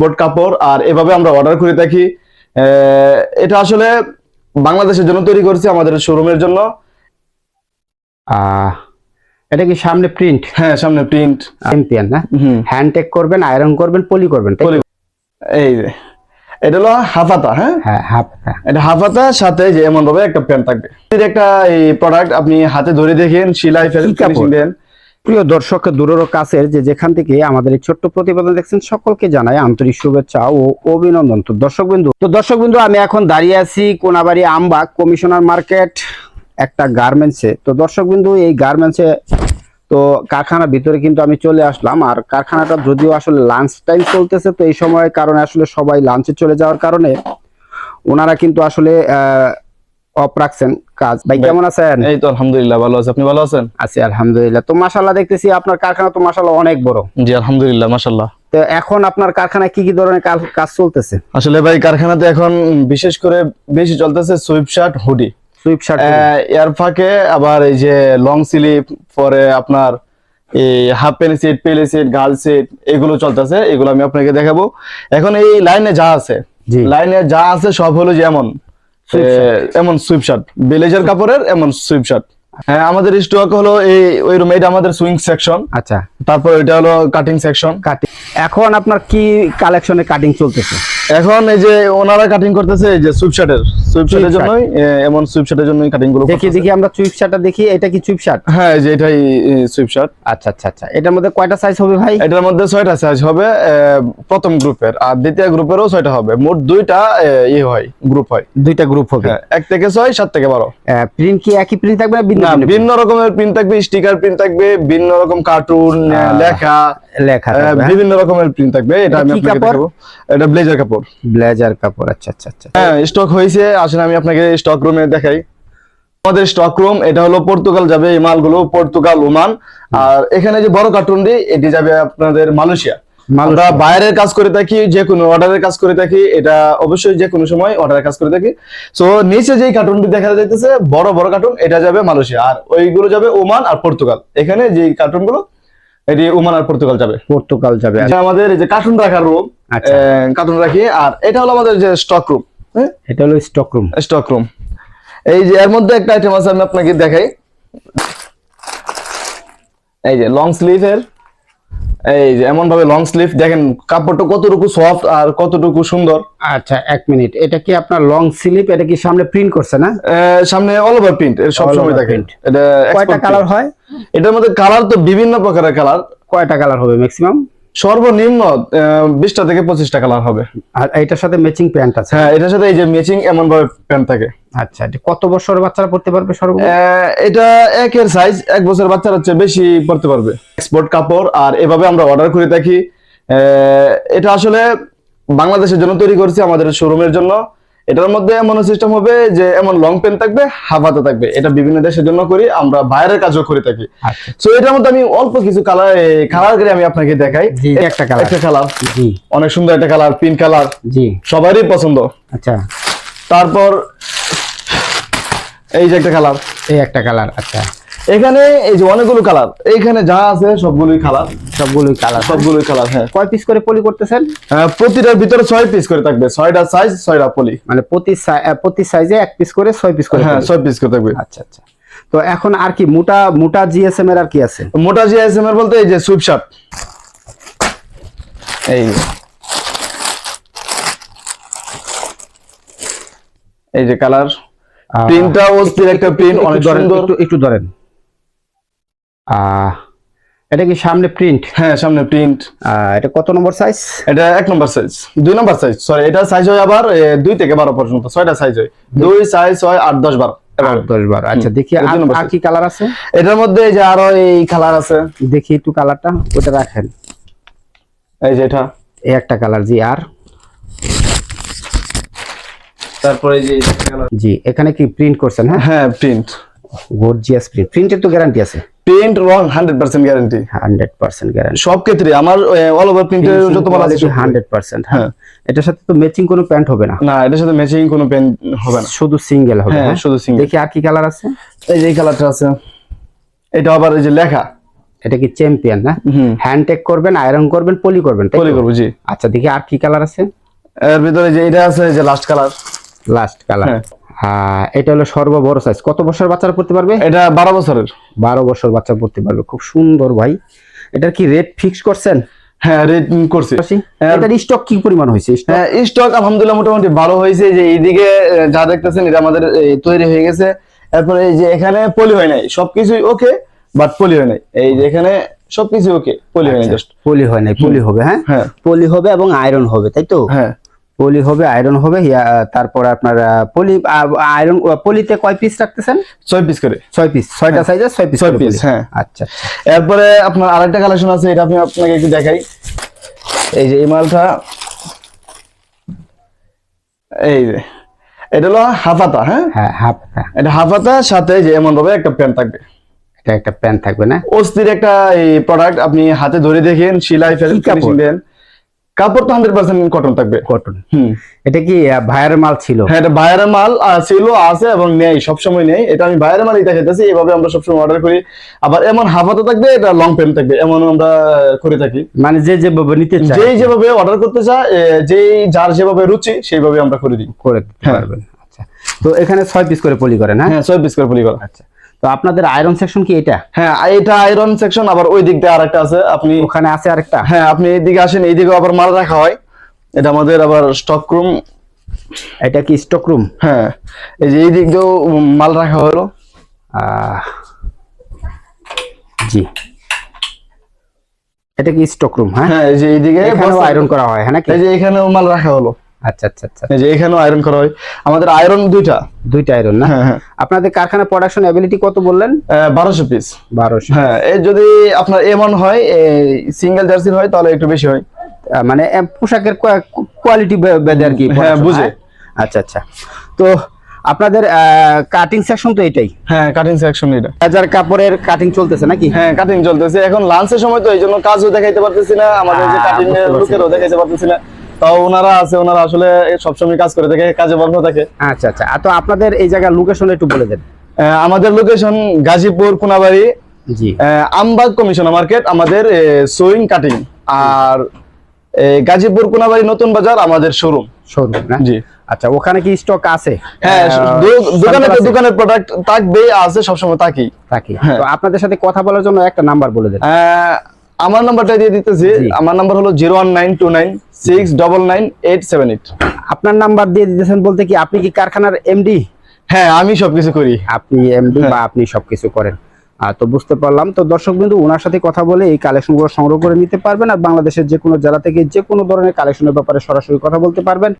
Board কাপড় আর এভাবে আমরা অর্ডার করে থাকি। এটা আসলে বাংলাদেশের জন্য তৈরি করছি আমাদের শোরুমের জন্য। এটা কি সামনে প্রিন্ট হ্যাঁ সামনে প্রিন্ট চ্যাম্পিয়ন না? হ্যান্ড টেক করবেন আয়রন করবেন পলি করবেন। এই যে এটা হলো হাফাতা হ্যাঁ? হ্যাঁ হাফ হ্যাঁ এটা হাফাতা সাথে যে এমন ভাবে একটা প্যান্ট থাকবে। একটা এই প্রোডাক্ট আপনি হাতে ধরে দেখেন সেলাই ফেলেন ফিনিশিং দেন। প্রিয় দর্শক, দূরের কাছের যে যেখান থেকে আমাদের এই ছোট্ট প্রতিবেদন দেখছেন, সকলকে জানাই আন্তরিক শুভেচ্ছা ও অভিনন্দন। তো দর্শক বিন্দু, তো দর্শক বিন্দু, আমি এখন দাঁড়িয়ে আছি কোনাবাড়ি আমবাগ কমিশনার মার্কেট একটা গার্মেন্টসে তো দর্শক বিন্দু, এই গার্মেন্টসে তো কারখানার ভিতরে কিন্তু আমি চলে আসলাম। আর কারখানাটা যদিও আসলে লাঞ্চ টাইম চলতেছে, তো এই সময়ের কারণে আসলে সবাই লাঞ্চে চলে যাওয়ার কারণে ওনারা কিন্তু আসলে অফ রাখছেন কাজ। ভাই কেমন আছেন? এই তো আলহামদুলিল্লাহ ভালো আছে। আপনি ভালো আছেন? আছি আলহামদুলিল্লাহ। তো মাশাল্লাহ দেখতেছি আপনার কারখানা তো মাশাল্লাহ অনেক বড়। জি আলহামদুলিল্লাহ মাশাল্লাহ তো এখন আপনার কারখানায় কি কি ধরনের কাজ- চলতেছে? আসলে ভাই কারখানাতে এখন বিশেষ করে বেশি চলতেছে sweatshirt hoodie. Sweatshirt এর ফাঁকে আবার এই যে লং স্লিপ পরে আপনার এই হাফ প্যান্ট সেট পেলে সেট গার্ল সেট এগুলো চলতেছে। এগুলো আমি আপনাকে দেখাবো। এখন এই লাইনে যা আছে লাইনে যা আছে সব হলো যেমন এমন সুইপ শার্ট বেলেজের কাপড়ের এমন সুইপ শার্ট হ্যাঁ আমাদের স্টক হলো এই ওই রুম এটা আমাদের সুইং সেকশন আচ্ছা। তারপর এটা হলো কাটিং সেকশন কাটিং এখন আপনার কি কালেকশনে কাটিং চলতেছে? এখন এই যে ওনারা কাটিং করতেছে এই যে। জন্যই এমন জন্যই কাটিংগুলো দেখি দেখি আমরা দেখি এটা কি হ্যাঁ এই যে এটাই আচ্ছা আচ্ছা আচ্ছা। এটার মধ্যে কয়টা সাইজ হবে ভাই? এটার মধ্যে ছয়টা সাইজ হবে প্রথম গ্রুপের আর দ্বিতীয় গ্রুপেরও ছয়টা হবে। মোট দুইটা ই হয় গ্রুপ হয়। দুইটা গ্রুপ হবে। হ্যাঁ এক থেকে ছয় সাত থেকে বারো। প্রিন্ট কি একই প্রিন্ট থাকবে না ভিন্ন রকমের প্রিন্ট থাকবে স্টিকার প্রিন্ট থাকবে ভিন্ন রকম কার্টুন লেখা লেখা বিভিন্ন রকমের প্রিন্ট থাকবে এটা আমি আপনাকে দেখাবো। এটা ব্লেজার কাপড়। ব্লেজার কাপড় আচ্ছা আচ্ছা আচ্ছা। হ্যাঁ স্টক হয়েছে আসলে আমি আপনাকে স্টক রুমে দেখাই। আমাদের স্টক রুম এটা হলো পর্তুগাল যাবে এই মালগুলো পর্তুগাল ওমান আর এখানে যে বড় কার্টুনটি এটি যাবে আপনাদের মালয়েশিয়া আমরা বাইরের কাজ করে থাকি যে কোনো অর্ডারের কাজ করে থাকি এটা অবশ্যই যে কোনো সময় অর্ডারের কাজ করে থাকি। সো নিচে যেই কার্টুনটি দেখা যাইতেছে বড় বড় কার্টুন এটা যাবে মালয়েশিয়া। আর ওইগুলো যাবে ওমান আর পর্তুগাল। এখানে যে কার্টুনগুলো এটি ওমান আর পর্তুগাল যাবে। পর্তুগাল যাবে। আমাদের যে কার্টুন রাখার রুম আচ্ছা। কার্টুন রাখি। আর এটা হলো আমাদের যে স্টক রুম হ্যাঁ? এটা হলো স্টক রুম স্টক রুম এই যে এর মধ্যে একটা আইটেম আছে আমি আপনাকে দেখাই। এই যে লং স্লিভের এই যে এমন ভাবে লং স্লিভ দেখেন কাপড়টা কতটুকু সফট আর কতটুকু সুন্দর। আচ্ছা এক মিনিট। এটা কি আপনার লং স্লিভ এটা কি সামনে প্রিন্ট করছে না? সামনে অল ওভার প্রিন্ট সব সময় দেখেন। এটা কয়টা কালার হয়? এটার মধ্যে কালার তো বিভিন্ন প্রকারের কালার কয়টা কালার হবে ম্যাক্সিমাম সর্বনিম্ন বিশটা থেকে পঁচিশটা কালার হবে। আর এটার সাথে ম্যাচিং প্যান্ট আছে? হ্যাঁ এটার সাথে এই যে ম্যাচিং এমন ভাবে প্যান্ট থাকে। আচ্ছা কত বছরের বাচ্চারা পড়তে পারবে সর্ব এটা একের সাইজ এক বছর বাচ্চারা হচ্ছে বেশি পড়তে পারবে। এক্সপোর্ট কাপড় আর এভাবে আমরা অর্ডার করে থাকি। এটা আসলে বাংলাদেশের জন্য তৈরি করছি আমাদের শোরুমের জন্য। এটার মধ্যে এমন সিস্টেম হবে যে এমন লং পেন থাকবে হাফ হাতে থাকবে। এটা বিভিন্ন দেশের জন্য করি আমরা বাইরের কাজও করে থাকি। আচ্ছা। সো এটার মধ্যে আমি অল্প কিছু কালার কালার করে আমি আপনাকে দেখাই। একটা কালার একটা কালার জি। অনেক সুন্দর একটা কালার পিঙ্ক কালার জি। সবারই পছন্দ। আচ্ছা। তারপর এই যে একটা কালার এই একটা কালার আচ্ছা। এখানে এই যে অনেকগুলো কালার এইখানে যা আছে সবগুলোই কালার সবগুলোই কালার সবগুলোই কালার হ্যাঁ। কয় পিস করে পলি করতেছেন? আহ, প্রতিটার ভিতরে ছয় পিস করে থাকবে। ছয়টা সাইজ ছয়টা পলি। মানে প্রতি প্রতি সাইজে এক পিস করে ছয় পিস করে হ্যাঁ। ছয় পিস করে থাকবে। আচ্ছা আচ্ছা। তো এখন আর কি মোটা মোটা জিএসএম এর আর কি আছে? মোটা জিআইএসএম এর বলতে এই যে সুইপ শার্ট এই যে। এই যে কালার প্রিন্টটা অস্থির একটা প্রিন্ট অনেক ধরেন, সুন্দর। একটু একটু ধরেন। এটা কি সামনে প্রিন্ট হ্যাঁ সামনে প্রিন্ট এটা কত নম্বর সাইজ এটা এক নম্বর সাইজ দুই নম্বর সাইজ সরি এটা সাইজ হয় আবার দুই থেকে বারো পর্যন্ত ছয়টা সাইজ হয়। দুই সাইজ ছয় আট দশ বারো। আচ্ছা দেখি আর- কি কালার আছে? এটার মধ্যে এই যে আরও এই কালার আছে। দেখি একটু কালারটা ওটা রাখেন। এই যে এটা। এই একটা কালার জি আর। তারপরে যে জি এখানে কি প্রিন্ট করছেন হ্যাঁ? হ্যাঁ প্রিন্ট গর্জিয়াস প্রিন্ট প্রিন্টের তো গ্যারান্টি আছে। প্রিন্ট রং hundred percent guarantee hundred percent guarantee সব ক্ষেত্রে আমার অল ওভার প্রিন্টের যত মাল আছে হ্যাঁ। হ্যাঁ। এটার সাথে তো ম্যাচিং কোনো প্যান্ট হবে না। না এটার সাথে ম্যাচিং কোনো পেন হবে না। শুধু সিঙ্গেল হবে হ্যাঁ হ্যাঁ? শুধু সিঙ্গেল দেখি আর কি কালার আছে। এই যে কালারটা আছে। এটা আবার এই যে লেখা। এটা কি চ্যাম্পিয়ন না? হুম। হ্যান্ড টেক করবেন আয়রন করবেন পলি করবেন পলি করব জি। আচ্ছা দেখি আর কি কালার আছে। এর ভিতরে যে এটা আছে যে লাস্ট কালার লাস্ট কালার। এটা হলো সর্ববড় সাইজ কত বছর বাচ্চারা পড়তে পারবে? এটা বারো বছরের। বারো বছর বাচ্চা পড়তে পারবে। খুব সুন্দর ভাই। এটার কি রেট ফিক্স করছেন? হ্যাঁ রেট করছি। হ্যাঁ। এটার স্টক কি পরিমাণ হয়েছে? হ্যাঁ স্টক আলহামদুলিল্লাহ মোটামুটি ভালো হয়েছে। যে এইদিকে যা দেখতেছেন এটা আমাদের তৈরি হয়ে গেছে। এরপরে এই যে এখানে পলি হয় নাই। সবকিছুই ওকে বাট পলি হয় নাই। এই যে এখানে সবকিছু ওকে পলি হয় নাই জাস্ট পলি হয় নাই পলি হবে হ্যাঁ? হ্যাঁ। পলি হবে এবং আয়রন হবে তাই তো? হ্যাঁ। পলি হবে আয়রন হবে তারপর আপনার পলি আয়রন পলিতে কয় পিস রাখতেছেন? ছয় পিস করে। ছয় পিস ছয়টা সাইজের ছয় পিস ছয় piece, হ্যাঁ। আচ্ছা আচ্ছা। এরপরে আপনার আরেকটা কালেকশন আছে এটা আমি আপনাকে একটু দেখাই। এই যে এই মালটা এই যে এটা হলো হাফাতা হ্যাঁ? হ্যাঁ হাফ এটা হাফাতা সাথে যে এমন ভাবে একটা প্যান্ট থাকবে। এটা একটা প্যান্ট থাকবে না? অস্থির একটা এই প্রোডাক্ট আপনি হাতে ধরে দেখেন সিলাই ফেলেন কাপড়? দেন। কাপড় তো হান্ড্রেড পার্সেন্ট কটন থাকবে। কটন হুম। এটা কি ভাইয়ের মাল ছিল? হ্যাঁ এটা বাইরের মাল ছিল আছে এবং নেই সবসময় নেই। এটা আমি বাইরের মালই দেখাইতেছি এভাবে আমরা সবসময় অর্ডার করি। আবার এমন হাফাতে থাকবে এটা লং প্যান্ট থাকবে এমন আমরা করে থাকি। মানে যে যে নিতে চায়। যেই যেভাবে অর্ডার করতে চায় যেই যার যেভাবে রুচি সেইভাবে আমরা করে দিই। করে দিতে হ্যাঁ। পারবেন। আচ্ছা। তো এখানে ছয় পিস করে পলি করেন হ্যাঁ হ্যাঁ ছয় পিস করে পলি করা। আচ্ছা। তো আপনাদের আয়রন সেকশন কি এটা? হ্যাঁ এটা আয়রন সেকশন আবার ওই দিক দিয়ে আরেকটা আছে। আপনি ওখানে আছে আরেকটা? হ্যাঁ আপনি এইদিকে আসেন এইদিকে আবার মাল রাখা হয়। এটা আমাদের আবার স্টক রুম এটা কি স্টক রুম হ্যাঁ এই যে এই দিক দিয়েও মাল রাখা হলো। জি। এটা কি স্টক রুম হ্যাঁ? হ্যাঁ এই যে এইদিকে আয়রন করা হয় হ্যাঁ নাকি? এই যে এখানেও মাল রাখা হলো। আচ্ছা আচ্ছা আচ্ছা। এই যে এখানেও আয়রন করা হয়। আমাদের আয়রন দুইটা। দুইটা আয়রন না? হ্যাঁ হ্যাঁ। আপনাদের কারখানা প্রোডাকশন অ্যাবিলিটি কত বললেন? বারোশো পিস বারোশো। হ্যাঁ এই যদি আপনার এমন হয় সিঙ্গেল জার্সির হয় তাহলে একটু বেশি হয়। মানে আহ, পোশাকের কোয়ালিটি বেঁধে আর কি হ্যাঁ, বুঝে। আচ্ছা আচ্ছা। তো আপনাদের কাটিং সেকশন তো এটাই? হ্যাঁ কাটিং সেকশন এটা। হাজার কাপড়ের কাটিং চলতেছে নাকি? হ্যাঁ কাটিং চলতেছে। এখন লাঞ্চের সময় তো এই জন্য কাজও দেখাইতে পারতেছি না। আমাদের যে হ্যাঁ, কাটিং। লোকেরও দেখাইতে পারতেছি না। তাও ওনারা আছে ওনারা আসলে সবসময় কাজ করে থাকে কাজে বন্ধ থাকে। আচ্ছা আচ্ছা। তো আপনাদের এই জায়গার লোকেশন একটু বলে দেন। আমাদের লোকেশন গাজীপুর কোনাবাড়ি জি। আমবাগ মার্কেট আমাদের সুইং কাটিং আর গাজীপুর কোনাবাড়ি নতুন বাজার আমাদের শোরুম শোরুম না? জি। আচ্ছা ওখানে কি স্টক আছে? হ্যাঁ দোকানে তো দোকানের প্রোডাক্ট থাকবে আছে সবসময় থাকি থাকি হ্যাঁ। তো আপনাদের সাথে কথা বলার জন্য একটা নাম্বার বলে দেন। আমার নাম্বারটা দিয়ে দিতেছি। আমার নাম্বার হলো zero one nine two nine six double nine eight seven eight. আপনার নাম্বার দিয়ে দিতেছেন বলতে কি আপনি কি কারখানার এমডি? হ্যাঁ আমি সবকিছু করি। আপনি এমডি বা আপনি সবকিছু করেন। তো বুঝতে পারলাম। তো দর্শক বিন্দু ওনার সাথে কথা বলে এই কালেকশনগুলো সংগ্রহ করে নিতে পারবেন আর বাংলাদেশের যে কোনো জেলা থেকে যে কোনো ধরনের কালেকশনের ব্যাপারে সরাসরি কথা বলতে পারবেন।